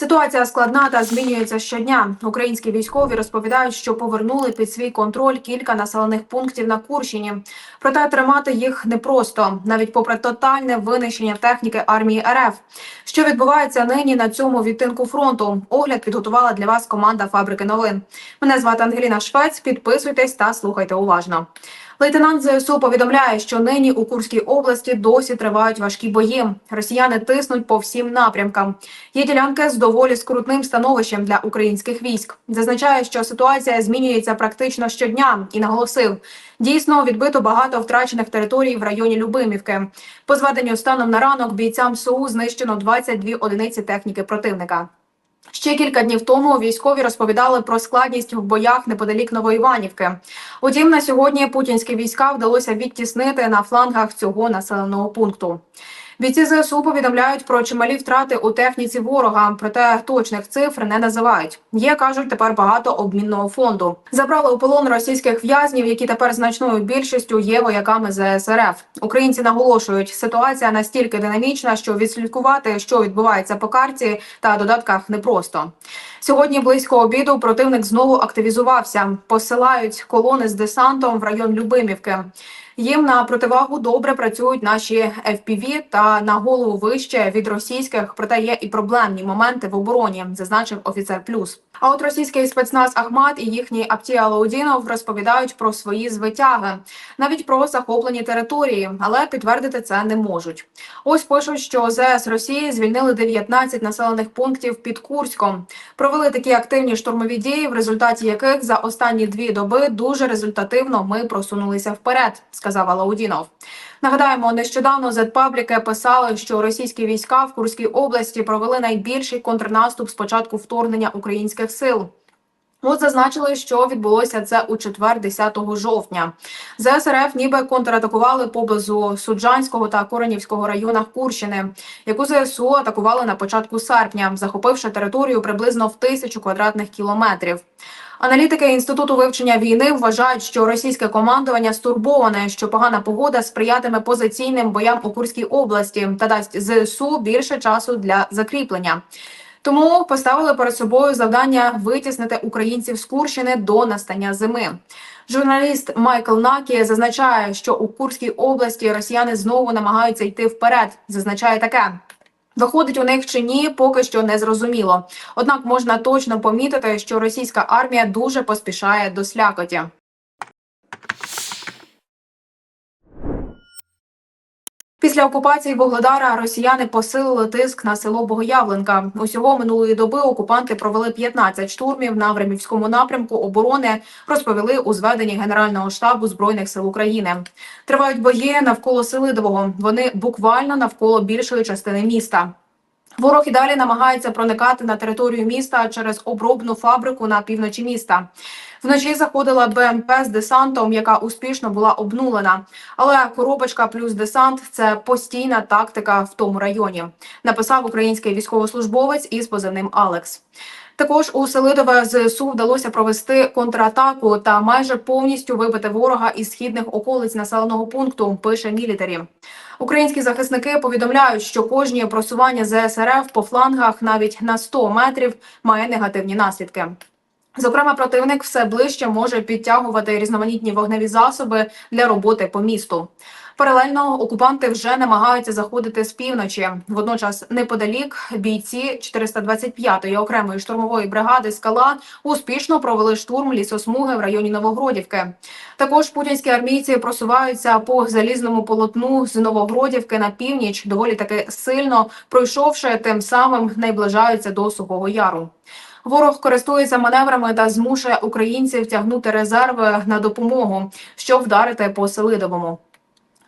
Ситуація складна та змінюється щодня. Українські військові розповідають, що повернули під свій контроль кілька населених пунктів на Курщині. Проте тримати їх непросто, навіть попри тотальне винищення техніки армії РФ. Що відбувається нині на цьому відтинку фронту? Огляд підготувала для вас команда фабрики новин. Мене звати Ангеліна Швець. Підписуйтесь та слухайте уважно. Лейтенант ЗСУ повідомляє, що нині у Курській області досі тривають важкі бої. Росіяни тиснуть по всім напрямкам. Є ділянки з доволі скрутним становищем для українських військ. Зазначає, що ситуація змінюється практично щодня і наголосив. Дійсно, відбито багато втрачених територій в районі Любимівки. По зведенню станом на ранок бійцям СУ знищено 22 одиниці техніки противника. Ще кілька днів тому військові розповідали про складність в боях неподалік Новоіванівки. Утім, на сьогодні путінські війська вдалося відтіснити на флангах цього населеного пункту. Бійці ЗСУ повідомляють про чималі втрати у техніці ворога, проте точних цифр не називають. Є кажуть тепер багато обмінного фонду. Забрали у полон російських в'язнів, які тепер значною більшістю є вояками ЗСРФ. Українці наголошують, ситуація настільки динамічна, що відслідкувати, що відбувається по карті та додатках непросто. Сьогодні близько обіду противник знову активізувався. Посилають колони з десантом в район Любимівки. Їм на противагу добре працюють наші FPV та на голову вище від російських, проте є і проблемні моменти в обороні, зазначив офіцер плюс. А от російський спецназ Ахмат і їхній Аптія Лаудінов розповідають про свої звитяги, навіть про захоплені території, але підтвердити це не можуть. Ось пишуть, що ЗС Росії звільнили 19 населених пунктів під Курськом. Провели такі активні штурмові дії, в результаті яких за останні дві доби дуже результативно ми просунулися вперед, сказав Алаудінов. Нагадаємо, нещодавно зетпабліки писали, що російські війська в Курській області провели найбільший контрнаступ з початку вторгнення українських сил. От зазначили, що відбулося це у четвер, 10 жовтня. ЗСРФ ніби контратакували поблизу Суджанського та Коренівського районах Курщини, яку ЗСУ атакували на початку серпня, захопивши територію приблизно в тисячу квадратних кілометрів. Аналітики інституту вивчення війни вважають, що російське командування стурбоване, що погана погода сприятиме позиційним боям у Курській області та дасть ЗСУ більше часу для закріплення. Тому поставили перед собою завдання витіснити українців з Курщини до настання зими. Журналіст Майкл Накі зазначає, що у Курській області росіяни знову намагаються йти вперед. Зазначає таке. Виходить у них чи ні, поки що не зрозуміло. Однак можна точно помітити, що російська армія дуже поспішає до слякоті. Після окупації Вогледара росіяни посилили тиск на село Богоявленка. Усього минулої доби окупанти провели 15 штурмів на Времівському напрямку оборони. Розповіли у зведенні Генерального штабу збройних сил України. Тривають бої навколо Селидового. Вони буквально навколо більшої частини міста. Ворог і далі намагається проникати на територію міста через обробну фабрику на півночі міста. Вночі заходила БМП з десантом, яка успішно була обнулена. Але коробочка плюс десант це постійна тактика в тому районі. Написав український військовослужбовець із позивним Алекс. Також у Селидове ЗСУ вдалося провести контратаку та майже повністю вибити ворога із східних околиць населеного пункту. Пише мілітарі. Українські захисники повідомляють, що кожні просування ЗСРФ по флангах навіть на 100 метрів має негативні наслідки. Зокрема, противник все ближче може підтягувати різноманітні вогневі засоби для роботи по місту. Паралельно окупанти вже намагаються заходити з півночі. Водночас, неподалік бійці 425-ї окремої штурмової бригади Скала успішно провели штурм лісосмуги в районі Новогродівки. Також путінські армійці просуваються по залізному полотну з Новогродівки на північ, доволі таки сильно пройшовши, тим самим найближаються до Сухого Яру. Ворог користується маневрами та змушує українців тягнути резерви на допомогу, щоб вдарити по Селидовому.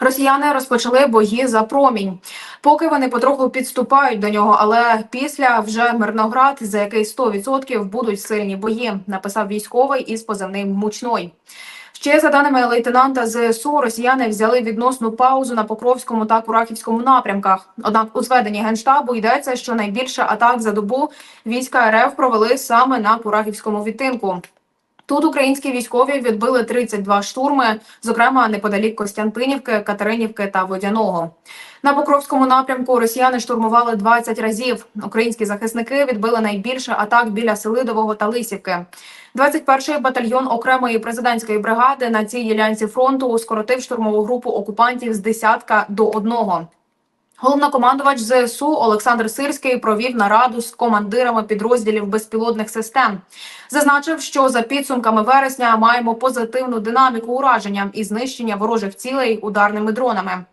Росіяни розпочали бої за промінь, поки вони потроху підступають до нього. Але після вже Мирноград, за який 100% будуть сильні бої, написав військовий із позивним мучной. Ще за даними лейтенанта ЗСУ, росіяни взяли відносну паузу на Покровському та Курахівському напрямках. Однак у зведенні генштабу йдеться, що найбільше атак за добу війська РФ провели саме на Курахівському відтинку. Тут українські військові відбили 32 штурми, зокрема неподалік Костянтинівки, Катеринівки та Водяного. На Покровському напрямку росіяни штурмували 20 разів. Українські захисники відбили найбільше атак біля Селидового та Лисівки. 21-й батальйон окремої президентської бригади на цій ділянці фронту скоротив штурмову групу окупантів з десятка до одного. Головнокомандувач ЗСУ Олександр Сирський провів нараду з командирами підрозділів безпілотних систем. Зазначив, що за підсумками вересня маємо позитивну динаміку ураження і знищення ворожих цілей ударними дронами.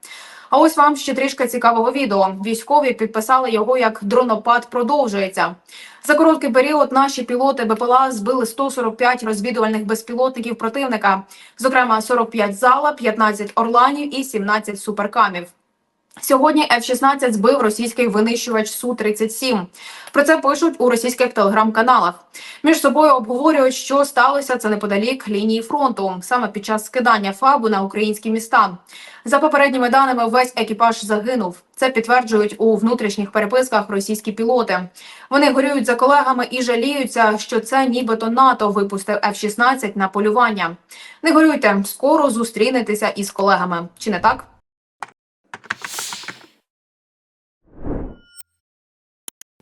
А ось вам ще трішки цікавого відео. Військові підписали його як дронопад продовжується. За короткий період наші пілоти БПЛА збили 145 розвідувальних безпілотників противника, зокрема 45 зала, 15 орланів і 17 суперкамів. Сьогодні F-16 збив російський винищувач Су-37. Про це пишуть у російських телеграм-каналах. Між собою обговорюють, що сталося це неподалік лінії фронту, саме під час скидання фабу на українські міста. За попередніми даними, весь екіпаж загинув. Це підтверджують у внутрішніх переписках російські пілоти. Вони горюють за колегами і жаліються, що це нібито НАТО випустив F-16 на полювання. Не горюйте, скоро зустрінетеся із колегами. Чи не так?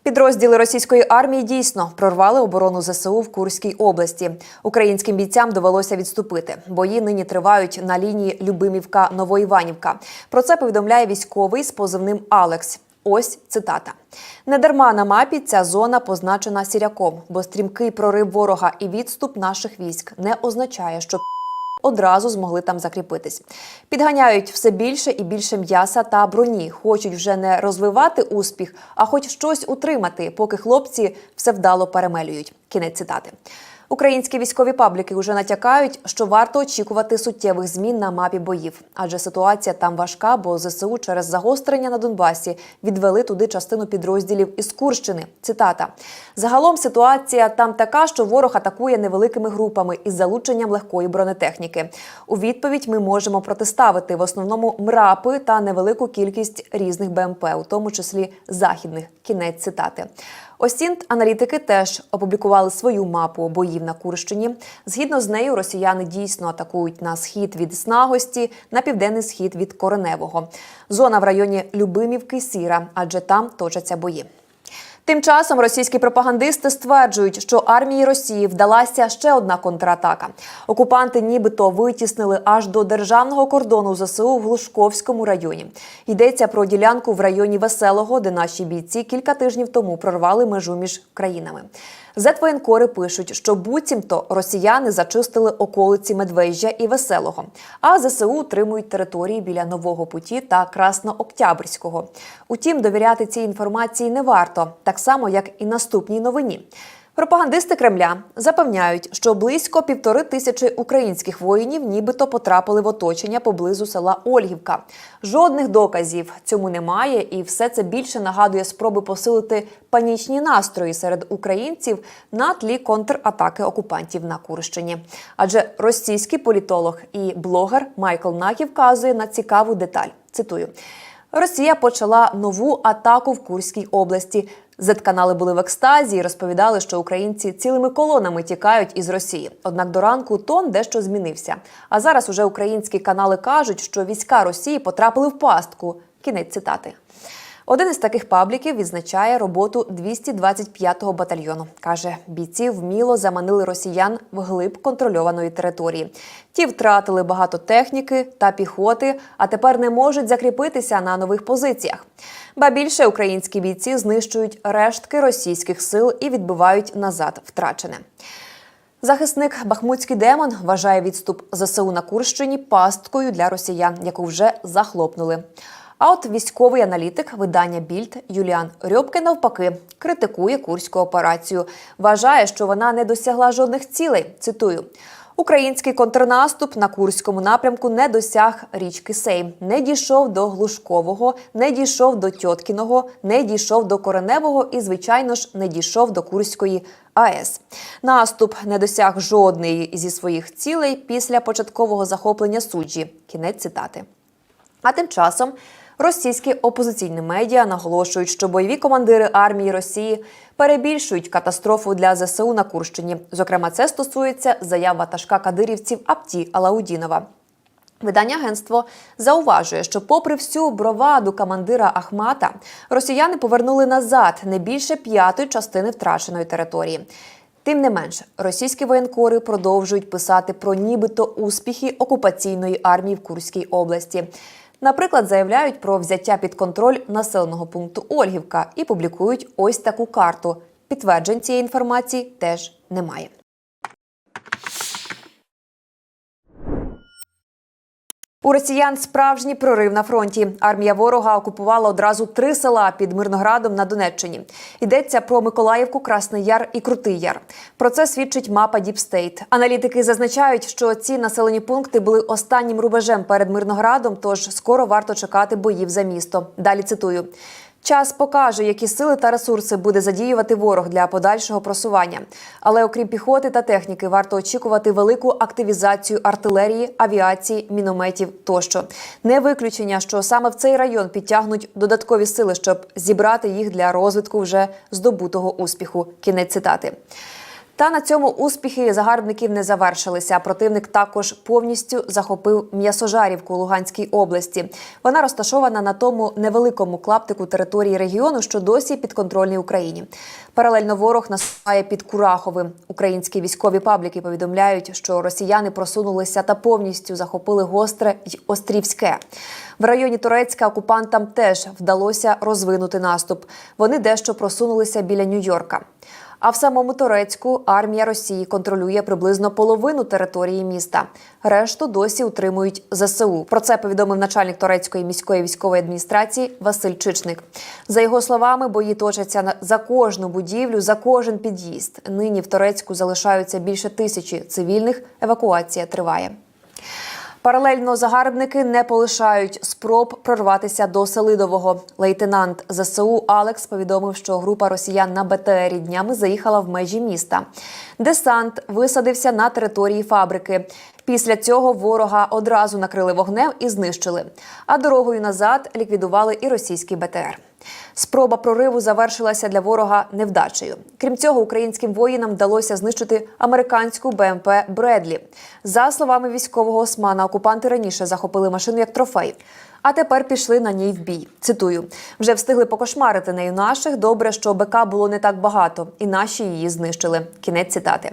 Підрозділи російської армії дійсно прорвали оборону ЗСУ в Курській області. Українським бійцям довелося відступити. Бої нині тривають на лінії Любимівка Новоіванівка. Про це повідомляє військовий з позивним Алекс. Ось цитата: недарма на мапі ця зона позначена сіряком, бо стрімкий прорив ворога і відступ наших військ не означає, що одразу змогли там закріпитись. Підганяють все більше і більше м'яса та броні. Хочуть вже не розвивати успіх, а хоч щось утримати, поки хлопці все вдало перемелюють. Кінець цитати. Українські військові пабліки вже натякають, що варто очікувати суттєвих змін на мапі боїв, адже ситуація там важка, бо ЗСУ через загострення на Донбасі відвели туди частину підрозділів із Курщини. Цитата: загалом ситуація там така, що ворог атакує невеликими групами із залученням легкої бронетехніки. У відповідь ми можемо протиставити в основному мрапи та невелику кількість різних БМП, у тому числі західних. Кінець цитати. Осінт аналітики теж опублікували свою мапу боїв на Курщині. Згідно з нею, росіяни дійсно атакують на схід від Снагості, на південний схід від Кореневого. Зона в районі Любимівки сіра, адже там точаться бої. Тим часом російські пропагандисти стверджують, що армії Росії вдалася ще одна контратака. Окупанти нібито витіснили аж до державного кордону ЗСУ в Глушковському районі. Йдеться про ділянку в районі Веселого, де наші бійці кілька тижнів тому прорвали межу між країнами. Зетвоєнкори пишуть, що буцімто росіяни зачистили околиці Медвежжя і Веселого, а ЗСУ утримують території біля Нового Путі та Краснооктябрського. Утім, довіряти цій інформації не варто, так само як і наступній новині. Пропагандисти Кремля запевняють, що близько півтори тисячі українських воїнів нібито потрапили в оточення поблизу села Ольгівка. Жодних доказів цьому немає, і все це більше нагадує спроби посилити панічні настрої серед українців на тлі контратаки окупантів на Курщині. Адже російський політолог і блогер Майкл Накі вказує на цікаву деталь. Цитую. Росія почала нову атаку в Курській області. Зет-канали були в екстазі і розповідали, що українці цілими колонами тікають із Росії. Однак до ранку тон дещо змінився. А зараз уже українські канали кажуть, що війська Росії потрапили в пастку. Кінець цитати. Один із таких пабліків відзначає роботу 225-го батальйону. Каже, бійці вміло заманили росіян в глиб контрольованої території. Ті втратили багато техніки та піхоти, а тепер не можуть закріпитися на нових позиціях. Ба більше українські бійці знищують рештки російських сил і відбивають назад втрачене. Захисник Бахмутський демон вважає відступ ЗСУ на Курщині пасткою для росіян, яку вже захлопнули. А от військовий аналітик видання Більд Юліан Рьобке навпаки критикує курську операцію. Вважає, що вона не досягла жодних цілей. Цитую. Український контрнаступ на Курському напрямку не досяг річки Сейм, не дійшов до Глушкового, не дійшов до Тьоткіного, не дійшов до Кореневого і, звичайно ж, не дійшов до Курської АЕС. Наступ не досяг жодної зі своїх цілей після початкового захоплення суджі. Кінець цитати. А тим часом Російські опозиційні медіа наголошують, що бойові командири армії Росії перебільшують катастрофу для ЗСУ на Курщині. Зокрема, це стосується заяв ватажка кадирівців Апті Алаудінова. Видання агентство зауважує, що, попри всю броваду командира Ахмата, росіяни повернули назад не більше п'ятої частини втраченої території. Тим не менше, російські воєнкори продовжують писати про нібито успіхи окупаційної армії в Курській області. Наприклад, заявляють про взяття під контроль населеного пункту Ольгівка і публікують ось таку карту. Підтверджень цієї інформації теж немає. У росіян справжній прорив на фронті. Армія ворога окупувала одразу три села під Мирноградом на Донеччині. Йдеться про Миколаївку, Красний Яр і Крутий Яр. Про це свідчить мапа Діпстейт. Аналітики зазначають, що ці населені пункти були останнім рубежем перед Мирноградом, тож скоро варто чекати боїв за місто. Далі цитую. Час покаже, які сили та ресурси буде задіювати ворог для подальшого просування. Але окрім піхоти та техніки, варто очікувати велику активізацію артилерії, авіації, мінометів тощо. Не виключення, що саме в цей район підтягнуть додаткові сили, щоб зібрати їх для розвитку вже здобутого успіху. Кінець цитати. Та на цьому успіхи загарбників не завершилися. Противник також повністю захопив м'ясожарівку Луганській області. Вона розташована на тому невеликому клаптику території регіону, що досі підконтрольний Україні. Паралельно ворог наступає під Кураховим. Українські військові пабліки повідомляють, що росіяни просунулися та повністю захопили гостре й острівське. В районі Турецька окупантам теж вдалося розвинути наступ. Вони дещо просунулися біля Нью-Йорка. А в самому Турецьку армія Росії контролює приблизно половину території міста. Решту досі утримують ЗСУ. Про це повідомив начальник турецької міської військової адміністрації Василь Чичник. За його словами, бої точаться за кожну будівлю, за кожен під'їзд. Нині в Турецьку залишаються більше тисячі цивільних. Евакуація триває. Паралельно загарбники не полишають спроб прорватися до Селидового. Лейтенант ЗСУ Алекс повідомив, що група росіян на БТРі днями заїхала в межі міста. Десант висадився на території фабрики. Після цього ворога одразу накрили вогнем і знищили. А дорогою назад ліквідували і російський БТР. Спроба прориву завершилася для ворога невдачею. Крім цього, українським воїнам вдалося знищити американську БМП Бредлі. За словами військового османа, окупанти раніше захопили машину як трофей. А тепер пішли на ній в бій. Цитую: вже встигли покошмарити нею наших. Добре, що БК було не так багато, і наші її знищили. Кінець цитати.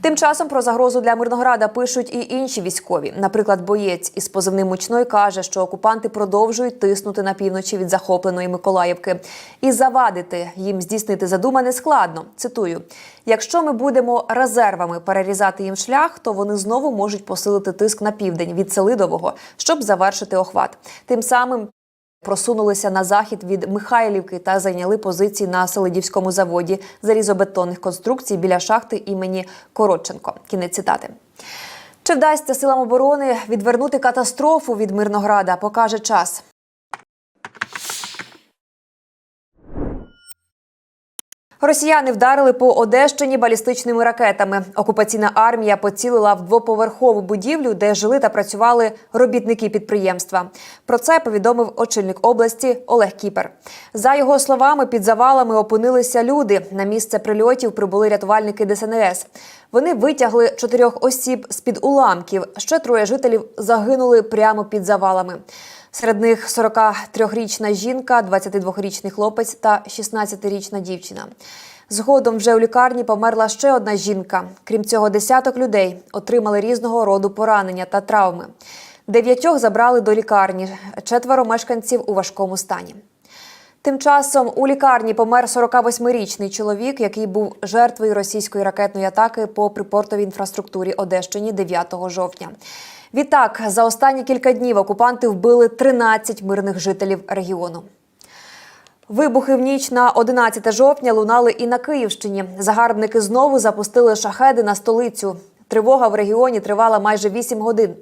Тим часом про загрозу для Мирнограда пишуть і інші військові. Наприклад, боєць із позивним мучной каже, що окупанти продовжують тиснути на півночі від захопленої Миколаївки. І завадити їм здійснити задумане складно. Цитую: якщо ми будемо резервами перерізати їм шлях, то вони знову можуть посилити тиск на південь від Селидового, щоб завершити охват. Тим самим просунулися на захід від Михайлівки та зайняли позиції на Селидівському заводі залізобетонних конструкцій біля шахти імені Коротченко. Кінець цитати. Чи вдасться силам оборони відвернути катастрофу від Мирнограда, покаже час. Росіяни вдарили по Одещині балістичними ракетами. Окупаційна армія поцілила в двоповерхову будівлю, де жили та працювали робітники підприємства. Про це повідомив очільник області Олег Кіпер. За його словами, під завалами опинилися люди. На місце прильотів прибули рятувальники ДСНС. Вони витягли чотирьох осіб з під уламків. Ще троє жителів загинули прямо під завалами. Серед них 43-річна жінка, 22-річний хлопець та 16-річна дівчина. Згодом вже у лікарні померла ще одна жінка. Крім цього, десяток людей отримали різного роду поранення та травми. Дев'ятьох забрали до лікарні, четверо мешканців у важкому стані. Тим часом у лікарні помер 48-річний чоловік, який був жертвою російської ракетної атаки по припортовій інфраструктурі Одещині 9 жовтня. Відтак, за останні кілька днів окупанти вбили 13 мирних жителів регіону. Вибухи в ніч на 11 жовтня лунали і на Київщині. Загарбники знову запустили шахеди на столицю. Тривога в регіоні тривала майже 8 годин.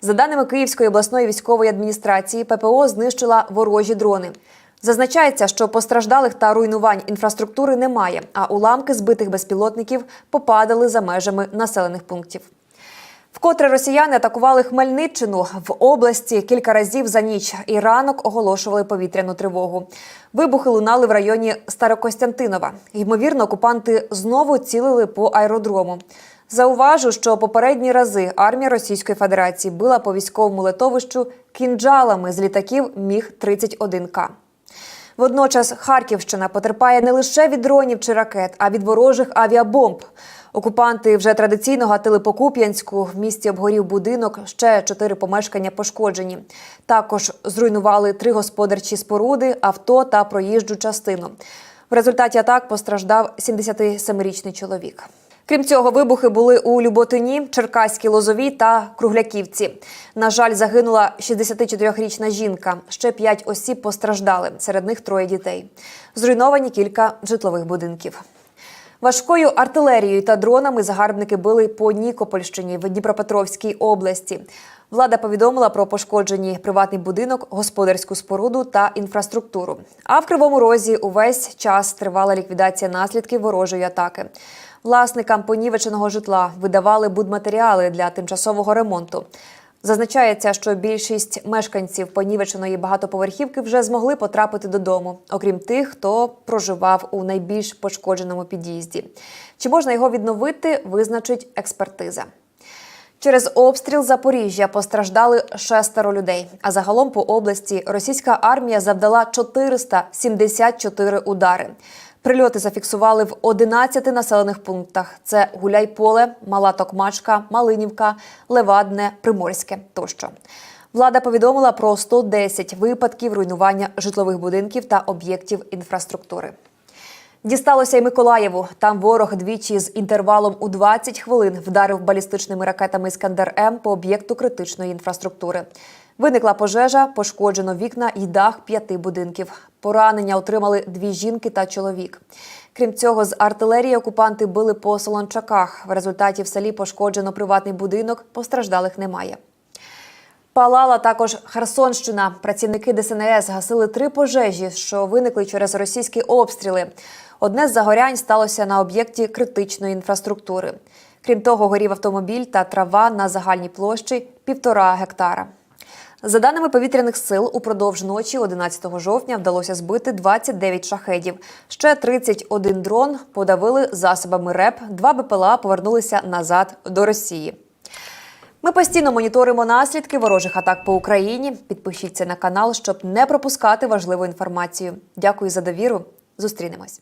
За даними Київської обласної військової адміністрації, ППО знищила ворожі дрони. Зазначається, що постраждалих та руйнувань інфраструктури немає, а уламки збитих безпілотників попадали за межами населених пунктів. Вкотре росіяни атакували Хмельниччину в області кілька разів за ніч і ранок оголошували повітряну тривогу. Вибухи лунали в районі Старокостянтинова. Ймовірно, окупанти знову цілили по аеродрому. Зауважу, що попередні рази армія Російської Федерації била по військовому литовищу кінджалами з літаків Міг 31 к Водночас Харківщина потерпає не лише від дронів чи ракет, а від ворожих авіабомб. Окупанти вже традиційно гатили по Куп'янську. В місті обгорів будинок, ще чотири помешкання пошкоджені. Також зруйнували три господарчі споруди, авто та проїжджу частину. В результаті атак постраждав 77-річний чоловік. Крім цього, вибухи були у Люботині, Черкаській Лозовій та Кругляківці. На жаль, загинула 64-річна жінка. Ще п'ять осіб постраждали. Серед них троє дітей. Зруйновані кілька житлових будинків. Важкою артилерією та дронами загарбники били по Нікопольщині в Дніпропетровській області. Влада повідомила про пошкоджені приватний будинок, господарську споруду та інфраструктуру. А в Кривому Розі увесь час тривала ліквідація наслідків ворожої атаки. Власникам понівеченого житла видавали будматеріали для тимчасового ремонту. Зазначається, що більшість мешканців понівеченої багатоповерхівки вже змогли потрапити додому, окрім тих, хто проживав у найбільш пошкодженому під'їзді. Чи можна його відновити, визначить експертиза. Через обстріл Запоріжжя постраждали шестеро людей. А загалом по області російська армія завдала 474 удари. Прильоти зафіксували в 11 населених пунктах: це Гуляйполе, Мала Токмачка, Малинівка, Левадне, Приморське тощо. Влада повідомила про 110 випадків руйнування житлових будинків та об'єктів інфраструктури. Дісталося й Миколаєву. Там ворог двічі з інтервалом у 20 хвилин вдарив балістичними ракетами Іскандер М по об'єкту критичної інфраструктури. Виникла пожежа, пошкоджено вікна і дах п'яти будинків. Поранення отримали дві жінки та чоловік. Крім цього, з артилерії окупанти били по Солончаках. В результаті в селі пошкоджено приватний будинок, постраждалих немає. Палала також Херсонщина. Працівники ДСНС гасили три пожежі, що виникли через російські обстріли. Одне з загорянь сталося на об'єкті критичної інфраструктури. Крім того, горів автомобіль та трава на загальній площі півтора гектара. За даними повітряних сил, упродовж ночі 11 жовтня вдалося збити 29 шахедів. Ще 31 дрон подавили засобами РЕП, два БПЛА повернулися назад до Росії. Ми постійно моніторимо наслідки ворожих атак по Україні. Підпишіться на канал, щоб не пропускати важливу інформацію. Дякую за довіру. Зустрінемось.